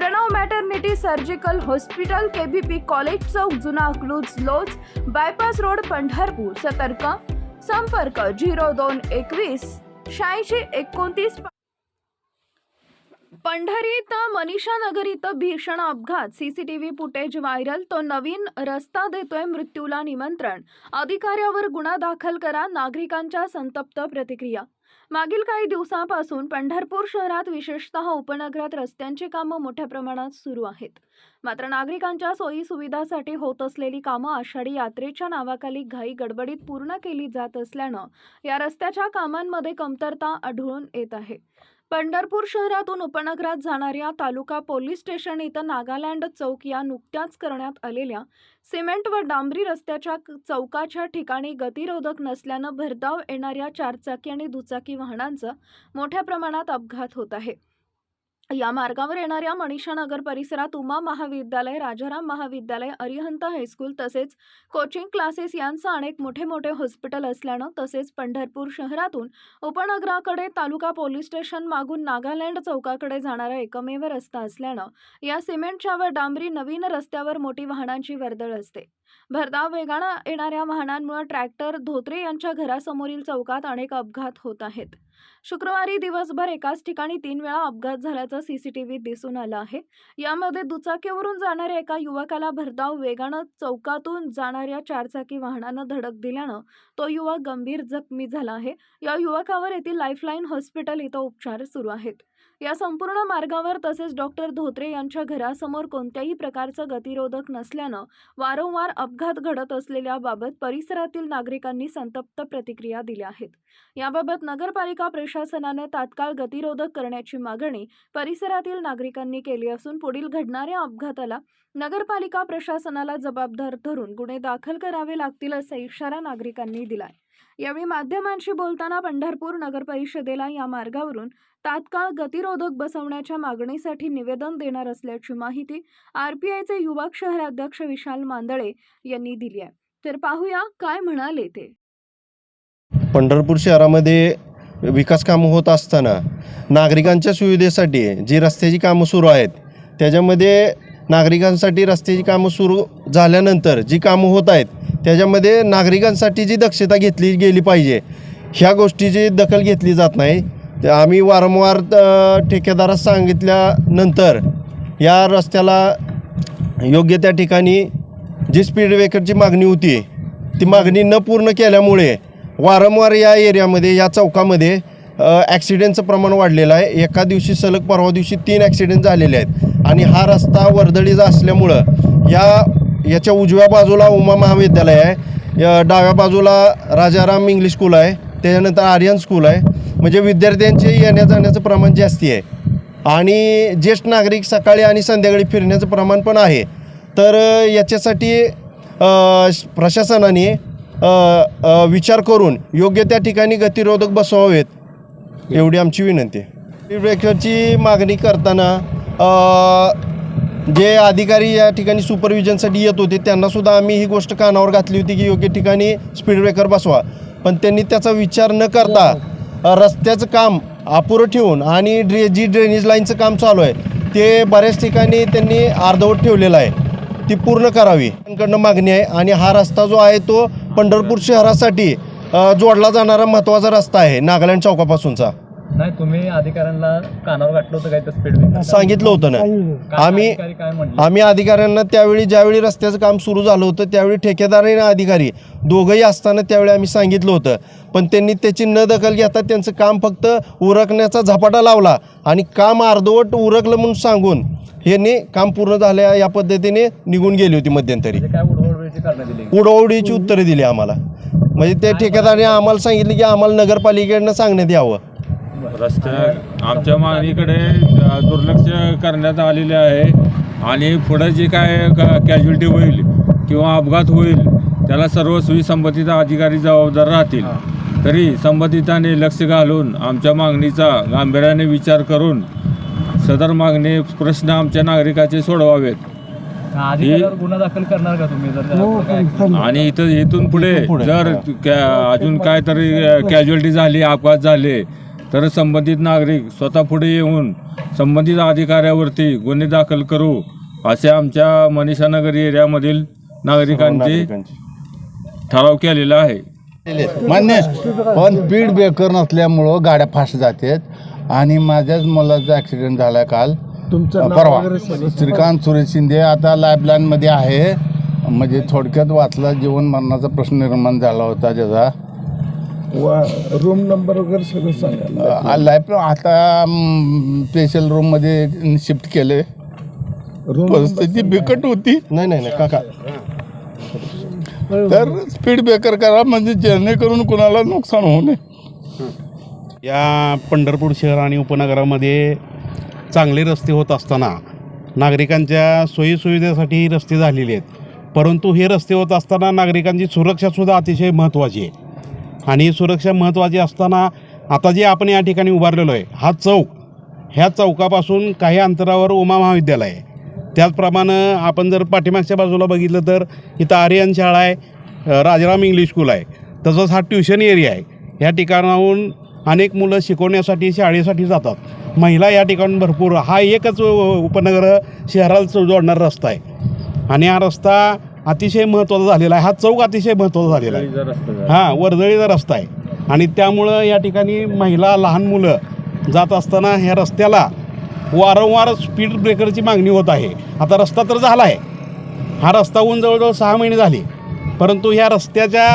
Pranav maternity surgical hospital KBP college chowk जुना अकलूज लोज bypass road Pandharpur. सतर्क. संपर्क झिरो दोन एकवीस. शहाऐंशी एकोणतीस पंढरी इथं मनीषा नगर इथं भीषण अपघात. सीसीटीव्ही फुटेज व्हायरल तो नवीन रस्ता देतोय मृत्यूला निमंत्रण. अधिकाऱ्यावर गुन्हा दाखल करा. नागरिकांच्या संतप्त प्रतिक्रिया. मागील काही दिवसांपासून पंढरपूर शहरात विशेषतः उपनगरात रस्त्यांची कामं मोठ्या प्रमाणात सुरू आहेत. मात्र नागरिकांच्या सोयी सुविधासाठी होत असलेली कामं आषाढी यात्रेच्या नावाखाली घाई गडबडीत पूर्ण केली जात असल्यानं या रस्त्याच्या कामांमध्ये कमतरता आढळून येत आहे. पंढरपूर शहरातून उपनगरात जाणाऱ्या तालुका पोलीस स्टेशन इथं नागालँड चौक या नुकत्याच करण्यात आलेल्या सिमेंट व डांबरी रस्त्याच्या चौकाच्या ठिकाणी गतिरोधक नसल्यानं भरधाव येणाऱ्या चारचाकी आणि दुचाकी वाहनांचा मोठ्या प्रमाणात अपघात होत आहे. या मार्गावर येणाऱ्या मनीषा नगर परिसरात उमा महाविद्यालय राजाराम महाविद्यालय अरिहंत हायस्कूल तसेच कोचिंग क्लासेस यांचं अनेक मोठे मोठे हॉस्पिटल असल्यानं तसेच पंढरपूर शहरातून उपनगराकडे तालुका पोलीस स्टेशन मागून नागालँड चौकाकडे जाणारा एकमेव रस्ता असल्यानं या सिमेंटच्या व डांबरी नवीन रस्त्यावर मोठी वाहनांची वर्दळ असते. भरधाव वेगानं येणाऱ्या वाहनांमुळे ट्रॅक्टर धोत्रे यांच्या घरासमोरील चौकात अनेक अपघात होत आहेत. शुक्रवारी दिवसभर एकाच ठिकाणी तीन वेळा अपघात झाल्याचं सीसीटीव्हीत दिसून आलं आहे. यामध्ये दुचाकीवरून जाणाऱ्या एका युवकाला भरधाव वेगानं चौकातून जाणाऱ्या चारचाकी वाहनानं धडक दिल्यानं तो युवक गंभीर जखमी झाला आहे. या युवकावर येथील लाईफलाईन हॉस्पिटल इथं उपचार सुरू आहेत. या संपूर्ण मार्गावर तसेच डॉक्टर धोत्रे यांच्या घरासमोर कोणत्याही प्रकारचं गतिरोधक नसल्यानं वारंवार अपघात घडत असलेल्याबाबत परिसरातील नागरिकांनी संतप्त प्रतिक्रिया दिल्या आहेत. याबाबत नगरपालिका प्रशासनानं तात्काळ गतिरोधक करण्याची मागणी परिसरातील नागरिकांनी केली असून पुढील घडणाऱ्या अपघाताला नगरपालिका प्रशासनाला जबाबदार धरून गुन्हे दाखल करावे लागतील असा इशारा नागरिकांनी दिलाय. यावेळी माध्यमांशी बोलताना पंढरपूर नगर परिषदेला या मार्गावरून तात्काळ गतिरोधक बसवण्याच्या मागणीसाठी निवेदन देणार असल्याची माहिती आरपीआयचे युवक शहराध्यक्ष विशाल मांदळे यांनी दिली आहे. तर पाहूया काय म्हणाले ते. पंढरपूर शहरामध्ये विकास कामं होत असताना नागरिकांच्या सुविधेसाठी जी रस्त्याची कामं सुरू आहेत त्याच्यामध्ये नागरिकांसाठी रस्त्याची कामं सुरू झाल्यानंतर जी कामं होत आहेत त्याच्यामध्ये नागरिकांसाठी जी दक्षता घेतली गेली पाहिजे ह्या गोष्टीची दखल घेतली जात नाही. आम्ही वारंवार ठेकेदारास सांगितल्यानंतर या रस्त्याला योग्य त्या ठिकाणी जी स्पीड ब्रेकरची मागणी होती ती मागणी न पूर्ण केल्यामुळे वारंवार या एरियामध्ये या चौकामध्ये ॲक्सिडेंटचं प्रमाण वाढलेलं आहे. एका दिवशी सलग परवा दिवशी तीन ॲक्सिडेंट झालेले आहेत. आणि हा रस्ता वर्दळीचा असल्यामुळं या याच्या उजव्या बाजूला उमा महाविद्यालय आहे. या डाव्या बाजूला राजाराम इंग्लिश स्कूल आहे. त्याच्यानंतर आर्यन स्कूल आहे. म्हणजे विद्यार्थ्यांचे येण्या जाण्याचं प्रमाण जास्ती आहे. आणि ज्येष्ठ नागरिक सकाळी आणि संध्याकाळी फिरण्याचं प्रमाण पण आहे. तर याच्यासाठी श- प्रशासनाने विचार करून योग्य त्या ठिकाणी गतिरोधक बसवावेत एवढी आमची विनंती ब्रेकरची मागणी करताना जे अधिकारी या ठिकाणी सुपरविजनसाठी येत होते त्यांनासुद्धा आम्ही ही गोष्ट कानावर घातली होती की योग्य ठिकाणी स्पीड ब्रेकर बसवा. पण त्यांनी त्याचा विचार न करता अ, रस्त्याचं काम अपुरं ठेवून आणि ड्रे जी ड्रेनेज लाईनचं काम चालू आहे ते बऱ्याच ठिकाणी त्यांनी अर्धवट ठेवलेलं आहे. ती पूर्ण करावी. त्यांकडनं मागणी आहे आणि हा रस्ता जो आहे तो पंढरपूर शहरासाठी जोडला जाणारा महत्त्वाचा रस्ता आहे नागालँड चौकापासूनचा. नाही तुम्ही अधिकाऱ्यांना कानावर गाठलं होतं काय तर स्पीड सांगितलं होतं ना आम्ही अधिकारी काय म्हणले? आम्ही अधिकाऱ्यांना त्यावेळी ज्यावेळी रस्त्याचं काम सुरू झालं होतं त्यावेळी ठेकेदार आणि अधिकारी. दोघंही असताना त्यावेळी आम्ही सांगितलं होतं. पण त्यांनी त्याची न दखल घेता त्यांचं काम फक्त उरकण्याचा झपाटा लावला आणि काम अर्धवट उरकलं म्हणून सांगून यांनी काम पूर्ण झालं या पद्धतीने निघून गेली होती मध्यंतरी. म्हणजे काय उडवडवेची कारणं दिली? उडवडीची उत्तरं दिली आम्हाला. म्हणजे त्या ठेकेदाराने आम्हाला सांगितलं की आम्हाला नगरपालिकेकडनं सांगण्यात यावं. रस्त्या आमच्या मागणीकडे दुर्लक्ष करण्यात आलेले आहे. आणि पुढं जे काय कॅज्युलिटी होईल किंवा अपघात होईल त्याला सर्व संबंधित अधिकारी जबाबदार राहतील. तरी संबंधितांनी लक्ष घालून आमच्या मागणीचा गांभीर्याने विचार करून सदर मागणी प्रश्न आमच्या नागरिकाचे सोडवावेत. अधिकाऱ्यावर गुन्हा दाखल करणार का तुम्ही? जर त्याला पुढं काय action आणि इथं इथून पुढे जर कॅ- अजून काय तरी कॅज्युअलिटी झाली अपघात झाले तर संबंधित नागरिक स्वतः पुढे येऊन संबंधित अधिकाऱ्यावरती गुन्हे दाखल करू असे आमच्या मनीषानगर एरियामधील नागरिकांचे ठराव केलेला आहे. मान्य पण स्पीड ब्रेकर नसल्यामुळं गाड्या फास्ट जातात आणि माझ्याच मुलाचा ॲक्सिडेंट झाला काल. परवा. श्रीकांत सुरेश शिंदे आता लाईफलाईनमध्ये आहे. म्हणजे थोडक्यात वाचला जीवन मरणाचा प्रश्न निर्माण झाला होता रूम नंबर वगैरे सगळं सांगा लाईफ आता स्पेशल रूममध्ये शिफ्ट केले रूम परिस्थिती बिकट होती. नाही नाही नाही काका. तर स्पीड ब्रेकर करा म्हणजे जेणेकरून कुणाला नुकसान होऊ नये. या पंढरपूर शहर आणि उपनगरामध्ये चांगले रस्ते होत असताना नागरिकांच्या सोयीसुविधेसाठी रस्ते झालेले आहेत. परंतु हे रस्ते होत असताना नागरिकांची सुरक्षासुद्धा अतिशय महत्त्वाची आहे. आणि सुरक्षा महत्त्वाची असताना आता जे आपण या ठिकाणी उभारलेलो आहे हा चौक ह्या चौकापासून काही अंतरावर उमा महाविद्यालय आहे. त्याचप्रमाणे आपण जर पाठीमागच्या बाजूला बघितलं तर इथं आर्यन शाळा आहे राजाराम इंग्लिश स्कूल आहे. तसंच हा ट्युशन एरिया आहे. या ठिकाणाहून अनेक मुलं शिकवण्यासाठी शाळेसाठी जातात. महिला या ठिकाणून भरपूर हा एकच उपनगर शहराला जोडणारा रस्ता आहे. आणि हा रस्ता अतिशय महत्त्वाचा झालेला आहे. हा चौक अतिशय महत्त्वाचा झालेला आहे. हां वर्दळीचा रस्ता आहे. आणि त्यामुळं या ठिकाणी महिला लहान मुलं जात असताना ह्या रस्त्याला वारंवार स्पीड ब्रेकरची मागणी होत आहे. आता रस्ता तर झाला आहे हा रस्ता होऊन जवळजवळ सहा महिने झाले. परंतु ह्या रस्त्याच्या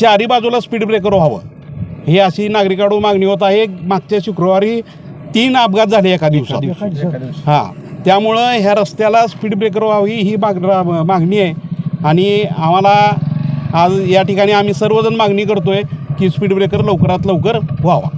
चारी बाजूला स्पीड ब्रेकर व्हावं. ही अशी नागरिकांकडून मागणी होत आहे. मागच्या शुक्रवारी तीन अपघात झाले एका दिवसात. हां. त्यामुळं ह्या रस्त्याला स्पीड ब्रेकर व्हावी ही माग मागणी आहे. आणि आम्हाला आज या ठिकाणी आम्ही सर्वजण मागणी करतो आहे की स्पीड ब्रेकर लवकरात लवकर व्हावा.